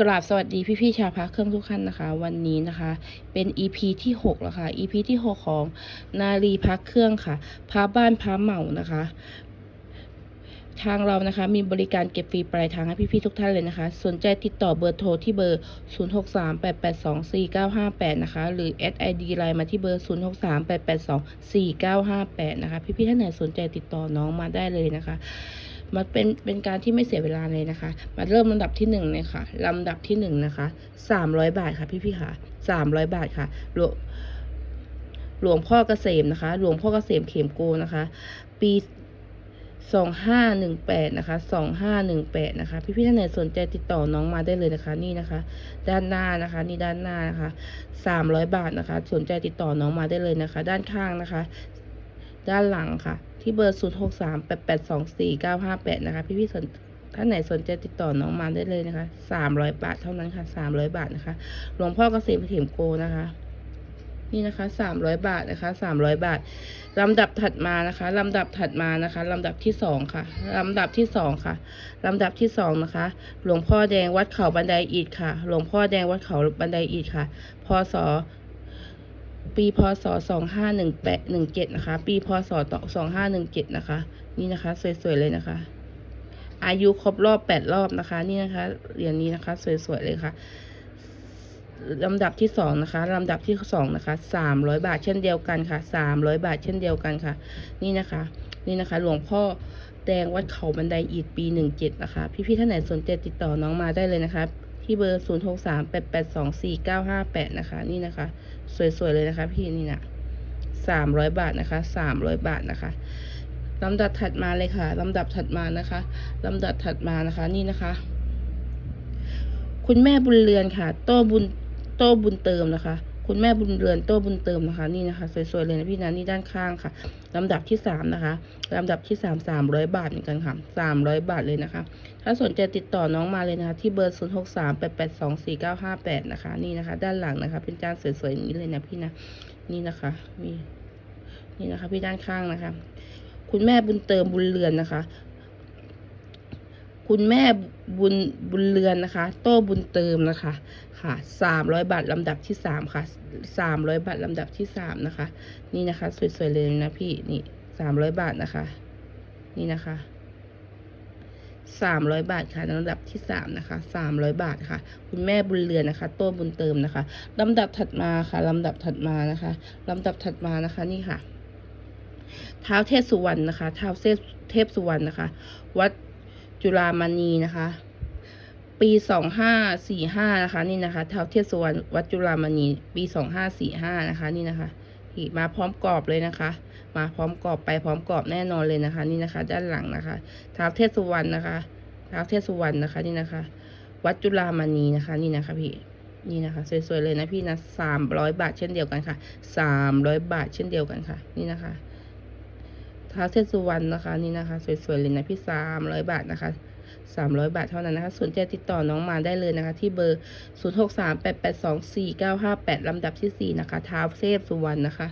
กราบสวัสดีพี่ๆชาวพักเครื่องทุกท่านนะคะ วันนี้นะคะเป็น EP ที่6แล้วค่ะ EP ที่ 6 ของนารีพักเครื่องค่ะพาบ้านพาเหมานะคะ ทางเรานะคะมีบริการเก็บฟรีปลายทางให้พี่ๆทุกท่านเลยนะคะ สนใจติดต่อเบอร์โทรที่เบอร์ 0638824958 นะคะ หรือ SID ไลน์มาที่เบอร์ 0638824958 นะคะ พี่ๆท่านไหนสนใจติดต่อน้องมาได้เลยนะคะ มันเป็นเป็นการที่ไม่เสียเวลาเลยนะคะ มาเริ่มลำดับที่หนึ่งเลยค่ะลำดับที่หนึ่งนะคะสามร้อยบาทค่ะพี่พี่ๆค่ะสามร้อยบาทค่ะหลวงหลวงพ่อเกษมนะคะ หลวงพ่อเกษมเขมโกนะคะ ปีสองห้าหนึ่งแปดนะคะสองห้าหนึ่งแปดนะคะ พี่พี่ท่านไหนสนใจติดต่อน้องมาได้เลยนะคะ นี่นะคะ ด้านหน้านะคะ นี่ด้านหน้านะคะสามร้อยบาทนะคะ สนใจติดต่อน้องมาได้เลยนะคะ ด้านข้างนะคะ ด้านหลังค่ะ ที่เบอร์ 0 6 3 8 8 2 4 9 5 8 นะคะ พี่พี่ๆสนท่านไหนสนใจติดต่อน้องมาได้เลยนะคะ300บาทเท่านั้นค่ะ300บาทนะคะ หลวงพ่อเกษมเข็มโกนะคะ นี่นะคะ300บาทนะคะ300บาทลำดับถัดมานะคะลำดับถัดมานะคะลำดับที่สองค่ะลำดับที่สองค่ะลำดับที่สองนะคะ หลวงพ่อแดงวัดเขาบันไดอิฐค่ะ หลวงพ่อแดงวัดเขาบันไดอิฐค่ะ พศ ปีพศสองห้าหนึ่งแปดหนึ่งเจ็ดนะคะ ปีพศสองห้าหนึ่งเจ็ดนะคะ นี่นะคะ สวยๆเลยนะคะ อายุครบรอบแปดรอบนะคะ นี่นะคะ เหรียญนี้นะคะ สวยๆเลยค่ะลำดับที่สองนะคะลำดับที่สองนะคะสามร้อยบาทเช่นเดียวกันค่ะสามร้อยบาทเช่นเดียวกันค่ะ นี่นะคะ นี่นะคะ หลวงพ่อแดงวัดเขาบันไดอีดปีหนึ่งเจ็ดนะคะ พี่ๆท่านไหนสนใจติดต่อน้องมาได้เลยนะคะ ที่เบอร์ 0 6 3 8 8 2 4 9 5 8 นะคะ นี่นะคะ สวยๆ เลยนะคะพี่นี่นะ300 บาทนะคะ 300 บาทนะคะลำดับถัดมาเลยค่ะลำดับถัดมานะคะลำดับถัดมานะคะนี่นะคะ คุณแม่บุญเรือนค่ะ โต้บุญโต้บุญเติมนะคะ คุณแม่บุญเรือนโต้บุญเติมนะคะนี่นะคะสวยๆเลยนะพี่นะนี่ด้านข้างค่ะลำดับที่สามนะคะลำดับที่สามสามร้อยบาทเหมือนกันค่ะสามร้อยบาทเลยนะคะ ถ้าสนใจติดต่อน้องมาเลยนะคะที่เบอร์0 6 3 8 8 2 4 9 5 8นะคะนี่นะคะ ด้านหลังนะคะ เป็นจานสวยๆอย่างนี้เลยนะพี่นะนี่นะคะมีนี่นะคะ พี่ด้านข้างนะคะ คุณแม่บุญเติมบุญเรือนนะคะ คุณแม่บุญบุญเรือนนะคะ โต้บุญเติมนะคะค่ะสามร้อยบาทลำดับที่สามค่ะสามร้อยบาทลำดับที่สามนะคะ นี่นะคะ สวยๆเลยนะพี่นี่สามร้อยบาทนะคะ นี่นะคะสามร้อยบาทค่ะลำดับที่สามนะคะสามร้อยบาทค่ะ คุณแม่บุญเรือนนะคะโต้บุญเติมนะคะลำดับถัดมาค่ะลำดับถัดมานะคะลำดับถัดมานะคะนี่ค่ะเท้าวเทพสุวรรณนะคะเท้าวเทพเทพสุวรรณนะคะ วัด จุฬามณีนะคะ ปีสองห้าสี่ห้านะคะ นี่นะคะเท้าวเทพสุวรรณวัดจุฬามณีปีสองห้าสี่ห้านะคะ นี่นะคะนี่มาพร้อมกรอบเลยนะคะ มาพร้อมกรอบไปพร้อมกรอบแน่นอนเลยนะคะ นี่นะคะ ด้านหลังนะคะเท้าวเทพสุวรรณนะคะเท้าวเทพสุวรรณนะคะ นี่นะคะ วัดจุฬามณีนะคะ นี่นะคะพี่นี่นะคะสวยๆเลยนะพี่นะสามร้อยบาทเช่นเดียวกันค่ะสามร้อยบาทเช่นเดียวกันค่ะ นี่นะคะ ท้าเทพสุวรรณนะคะนี่นะคะ สวยๆเลยนะพี่สามร้อยบาทนะคะสามร้อยบาทเท่านั้นนะคะสนใจติดต่อน้องมาได้เลยนะคะ ที่เบอร์ศูนย์หกสามแปดแปดสองสี่เก้าห้าแปดลำดับที่สี่นะคะท้าเทพสุวรรณนะคะ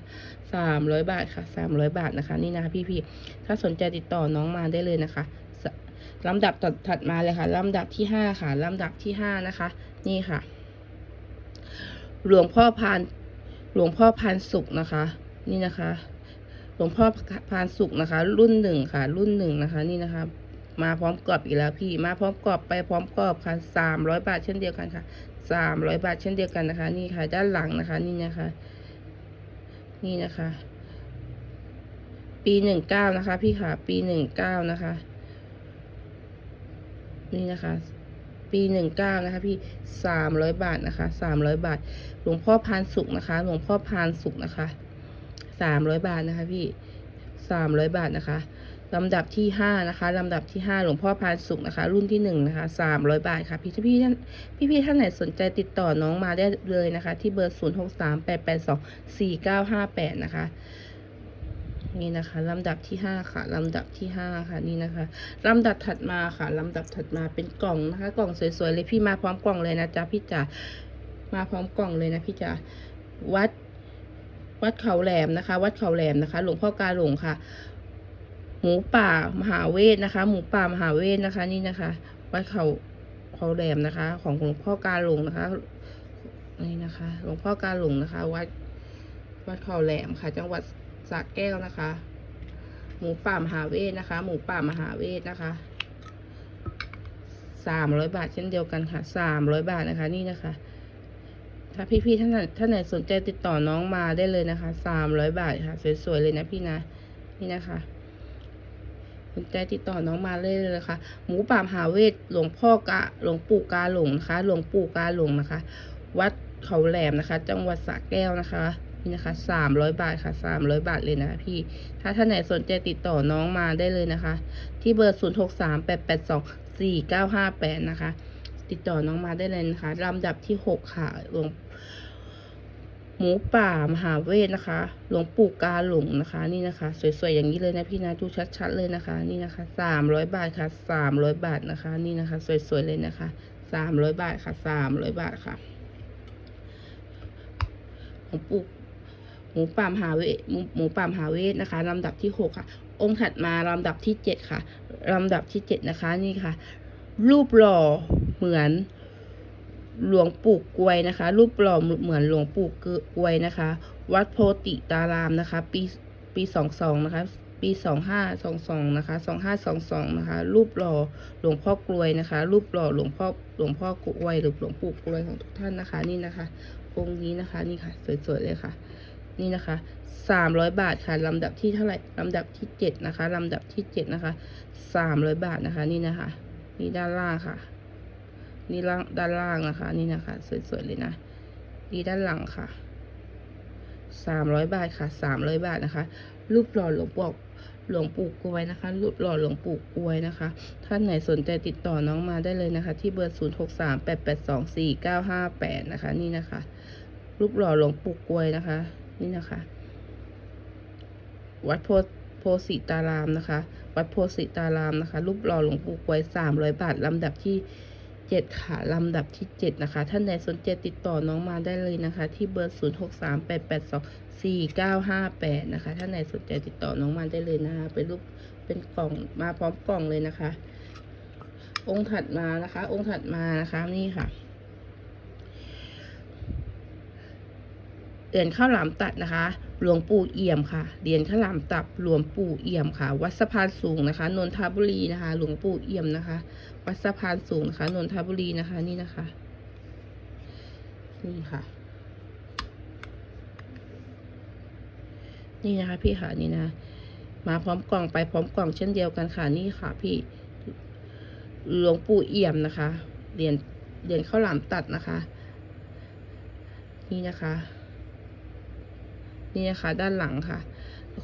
สามร้อยบาทค่ะสามร้อยบาทนะคะ นี่นะคะพี่ๆถ้าสนใจติดต่อน้องมาได้เลยนะคะลำดับถัดมาเลยค่ะลำดับที่ห้าค่ะลำดับที่ห้านะคะ นี่ค่ะ หลวงพ่อพานหลวงพ่อพานสุขนะคะ นี่นะคะ หลวงพ่อพานสุขนะคะ รุ่นหนึ่งค่ะ รุ่นหนึ่งนะคะ นี่นะคะ มาพร้อมกรอบอีกแล้วพี่ มาพร้อมกรอบไปพร้อมกรอบค่ะสามร้อยบาทเช่นเดียวกันค่ะสามร้อยบาทเช่นเดียวกันนะคะ นี่ค่ะ ด้านหลังนะคะ นี่นะคะ นี่นะคะ ปีหนึ่งเก้านะคะ พี่ค่ะ ปีหนึ่งเก้านะคะ นี่นะคะปีหนึ่งเก้านะคะพี่สามร้อยบาทนะคะสามร้อยบาท หลวงพ่อพานสุขนะคะ หลวงพ่อพานสุขนะคะ สามร้อยบาทนะคะพี่สามร้อยบาทนะคะลำดับที่ห้านะคะลำดับที่ห้าหลวงพ่อพานสุขนะคะ รุ่นที่หนึ่งนะคะสามร้อยบาทค่ะ พี่พี่ท่านพี่พี่ท่านไหนสนใจติดต่อน้องมาได้เลยนะคะ ที่เบอร์ศูนย์หกสามแปดแปดสองสี่เก้าห้าแปดนะคะนี่นะคะลำดับที่ห้าค่ะลำดับที่ห้าค่ะนี่นะคะลำดับถัดมาค่ะลำดับถัดมาเป็นกล่องนะคะ กล่องสวยๆเลยพี่มาพร้อมกล่องเลยนะจ๊ะพี่จ๋ามาพร้อมกล่องเลยนะพี่จ๋าวัด วัดเขาแหลมนะคะ วัดเขาแหลมนะคะ หลวงพ่อกาหลงค่ะ หมูป่ามหาเวทนะคะ หมูป่ามหาเวทนะคะ นี่นะคะ วัดเขาเขาแหลมนะคะ ของหลวงพ่อกาหลงนะคะนี่นะคะ หลวงพ่อกาหลงนะคะ วัดวัดเขาแหลมค่ะ จังหวัดสระแก้วนะคะ หมูป่ามหาเวทนะคะ หมูป่ามหาเวทนะคะสามร้อยบาทเช่นเดียวกันค่ะสามร้อยบาทนะคะ นี่นะคะ ถ้าพี่ๆท่านไหนท่านไหนสนใจติดต่อน้องมาได้เลยนะคะสามร้อยบาทค่ะ สวยๆเลยนะพี่นะนี่นะคะสนใจติดต่อน้องมาเลยเลยนะคะ หมูป่ามหาเวทหลวงพ่อกะหลวงปู่กาหลงนะคะ หลวงปู่กาหลงนะคะ วัดเขาแหลมนะคะ จังหวัดสระแก้วนะคะ นี่นะคะสามร้อยบาทค่ะสามร้อยบาทเลยนะคะพี่ ถ้าท่านไหนสนใจติดต่อน้องมาได้เลยนะคะ ที่เบอร์ศูนย์หกสามแปดแปดสองสี่เก้าห้าแปดนะคะ ติดต่อน้องมาได้เลยนะคะลำดับที่หกค่ะหลวงหมูป่ามหาเวทนะคะ หลวงปู่กาหลงนะคะ นี่นะคะ สวยๆอย่างนี้เลยนะพี่นะดูชัดๆเลยนะคะ นี่นะคะสามร้อยบาทค่ะสามร้อยบาทนะคะ นี่นะคะ สวยๆเลยนะคะสามร้อยบาทค่ะสามร้อยบาทค่ะหลวงปู่หมูป่ามหาเวทหมูหมูป่ามหาเวทนะคะลำดับที่หกค่ะ องค์ถัดมาลำดับที่เจ็ดค่ะลำดับที่เจ็ดนะคะ นี่ค่ะ รูปหล่อ เหมือนหลวงปู่กวยนะคะ รูปหล่อเหมือนหลวงปู่กวยนะคะ วัดโพติตารามนะคะ ปีปีสองสองนะคะ ปีสองห้าสองสองนะคะสองห้าสองสองนะคะ รูปหล่อหลวงพ่อกลวยนะคะ รูปหล่อหลวงพ่อหลวงพ่อกวยหรือหลวงปู่กลวยของทุกท่านนะคะ นี่นะคะองค์นี้นะคะ นี่ค่ะ สวยๆเลยค่ะ นี่นะคะสามร้อยบาทค่ะลำดับที่เท่าไหร่ลำดับที่เจ็ดนะคะลำดับที่เจ็ดนะคะสามร้อยบาทนะคะ นี่นะคะ นี่ด้านล่างค่ะ นี่ล่างด้านล่างนะคะ นี่นะคะ สวยๆเลยนะนี่ด้านหลังค่ะสามร้อยบาทค่ะสามร้อยบาทนะคะ รูปหล่อหลวงปู่หลวงปู่กวยนะคะ รูปหล่อหลวงปู่กวยนะคะ ท่านไหนสนใจติดต่อน้องมาได้เลยนะคะ ที่เบอร์ศูนย์หกสามแปดแปดสองสี่เก้าห้าแปดนะคะ นี่นะคะ รูปหล่อหลวงปู่กวยนะคะ นี่นะคะ วัดโพโพสิตารามนะคะ วัดโพสิตารามนะคะ รูปหล่อหลวงปู่กวยสามร้อยบาทลำดับที่ เจ็ดค่ะ ลำดับที่เจ็ดนะคะ ท่านใดสนใจติดต่อน้องมาได้เลยนะคะ ที่เบอร์ศูนย์หกสามแปดแปดสองสี่เก้าห้าแปดนะคะ ท่านไหนสนใจติดต่อน้องมาได้เลยนะคะ เป็นรูปเป็นกล่องมาพร้อมกล่องเลยนะคะ องค์ถัดมานะคะ องค์ถัดมานะคะนี่ค่ะเหรียญข้าวหลามตัดนะคะ หลวงปู่เอี่ยมค่ะ เหรียญข้าวหลามตับหลวงปู่เอี่ยมค่ะ วัดสะพานสูงนะคะ นนทบุรีนะคะ หลวงปู่เอี่ยมนะคะ วัดสะพานสูงนะคะ นนทบุรีนะคะ นี่นะคะ นี่ค่ะ นี่นะคะ พี่ค่ะนี่นะ มาพร้อมกล่องไปพร้อมกล่องเช่นเดียวกันค่ะ นี่ค่ะ พี่ หลวงปู่เอี่ยมนะคะ เหรียญ เหรียญข้าวหลามตัดนะคะ นี่นะคะ นี่นะคะ ด้านหลังค่ะ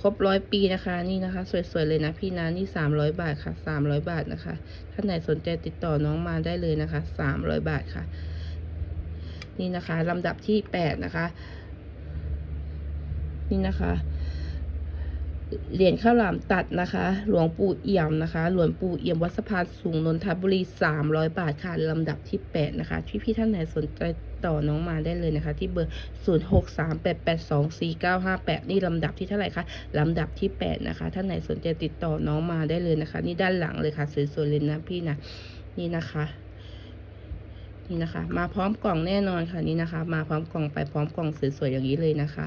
ครบร้อยปีนะคะ นี่นะคะ สวยๆเลยนะพี่นะนี่สามร้อยบาทค่ะสามร้อยบาทนะคะท่านไหนสนใจติดต่อน้องมาได้เลยนะคะสามร้อยบาทค่ะ นี่นะคะลำดับที่แปดนะคะ นี่นะคะ เหรียญข้าวหลามตัดนะคะ หลวงปู่เอี่ยมนะคะ หลวงปู่เอี่ยมวัดสะพานสูงนนทบุรีสามร้อยบาทค่ะลำดับที่แปดนะคะพี่พี่ๆท่านไหนสนใจต่อน้องมาได้เลยนะคะ ที่เบอร์ศูนย์หกสามแปดแปดสองสี่เก้าห้าแปดนี่ลำดับที่เท่าไหร่คะลำดับที่แปดนะคะ ท่านไหนสนใจติดต่อน้องมาได้เลยนะคะ นี่ด้านหลังเลยค่ะสวยๆเลยนะพี่นะนี่นะคะนี่นะคะ มาพร้อมกล่องแน่นอนค่ะนี่นะคะ มาพร้อมกล่องไปพร้อมกล่องสวยๆอย่างนี้เลยนะคะ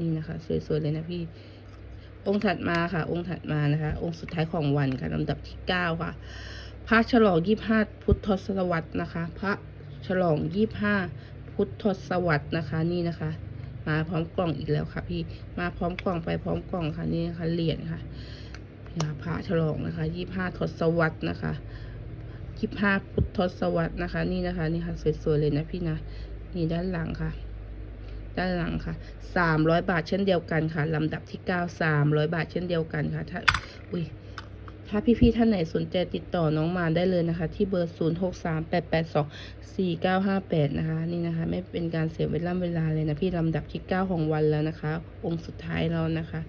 นี่นะคะสวยๆเลยนะพี่ องค์ถัดมาค่ะ องค์ถัดมานะคะ องค์สุดท้ายของวันค่ะลำดับที่เก้าค่ะ พระฉลองยี่ห้าพุทธศตวรรษนะคะ พระฉลองยี่ห้าพุทธศตวรรษนะคะนี่นะคะ มาพร้อมกล่องอีกแล้วค่ะ พี่มาพร้อมกล่องไปพร้อมกล่องค่ะนี่นะคะเหรียญค่ะนี่ค่ะพระฉลองนะคะยี่ห้าทศวรรษนะคะยี่ห้าพุทธทศวรรษนะคะ นี่นะคะ นี่ค่ะสวยๆเลยนะพี่นะ นี่ด้านหลังค่ะ ด้านหลังค่ะสามร้อยบาทเช่นเดียวกันค่ะลำดับที่เก้าสามร้อยบาทเช่นเดียวกันค่ะถ้าอุ้ยถ้าพี่ๆท่านไหนสนใจติดต่อน้องมาได้เลยนะคะ ที่เบอร์ศูนย์หกสามแปดแปดสองสี่เก้าห้าแปดนะคะนี่นะคะไม่เป็นการเสียเวลาเวลาเลยนะพี่ลำดับที่เก้าของวันแล้วนะคะองค์สุดท้ายแล้วนะคะ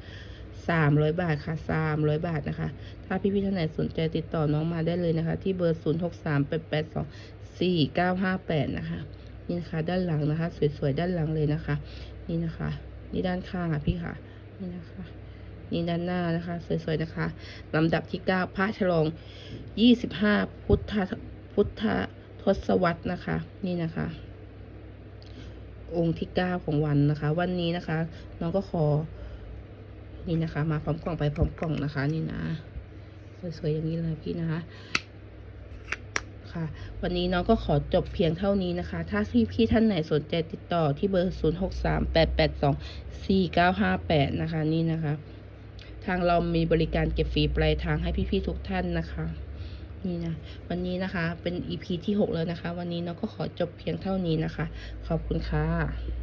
สามร้อยบาทค่ะสามร้อยบาทนะคะถ้าพี่ๆท่านไหนสนใจติดต่อน้องมาได้เลยนะคะที่เบอร์ศูนย์หกสามแปดแปดสองสี่เก้าห้าแปดนะคะ นี่นะคะ ด้านหลังนะคะ สวยๆด้านหลังเลยนะคะ นี่นะคะ นี่ด้านข้างอะพี่ค่ะ นี่นะคะนี่ด้านหน้านะคะ สวยๆนะคะลำดับที่เก้าพระฉลองยี่สิบห้าพุทธพุทธทศวรรษนะคะ นี่นะคะ องค์ที่เก้าของวันนะคะ วันนี้นะคะ น้องก็ขอ นี่นะคะ มาพร้อมกล่องไปพร้อมกล่องนะคะ นี่นะ สวยๆอย่างนี้เลยพี่นะคะ ค่ะวันนี้น้องก็ขอจบเพียงเท่านี้นะคะ ถ้าพี่พี่ๆท่านไหนสนใจติดต่อที่เบอร์ 0 6 3 8 8 2 4 9 5 8 นะคะนี่นะคะ ทางเรามีบริการเก็บฟรีปลายทางให้พี่ๆทุกท่านนะคะนี่นะวันนี้นะคะเป็น EP ที่ 6 แล้วนะคะ วันนี้น้องก็ขอจบเพียงเท่านี้นะคะ ขอบคุณค่ะ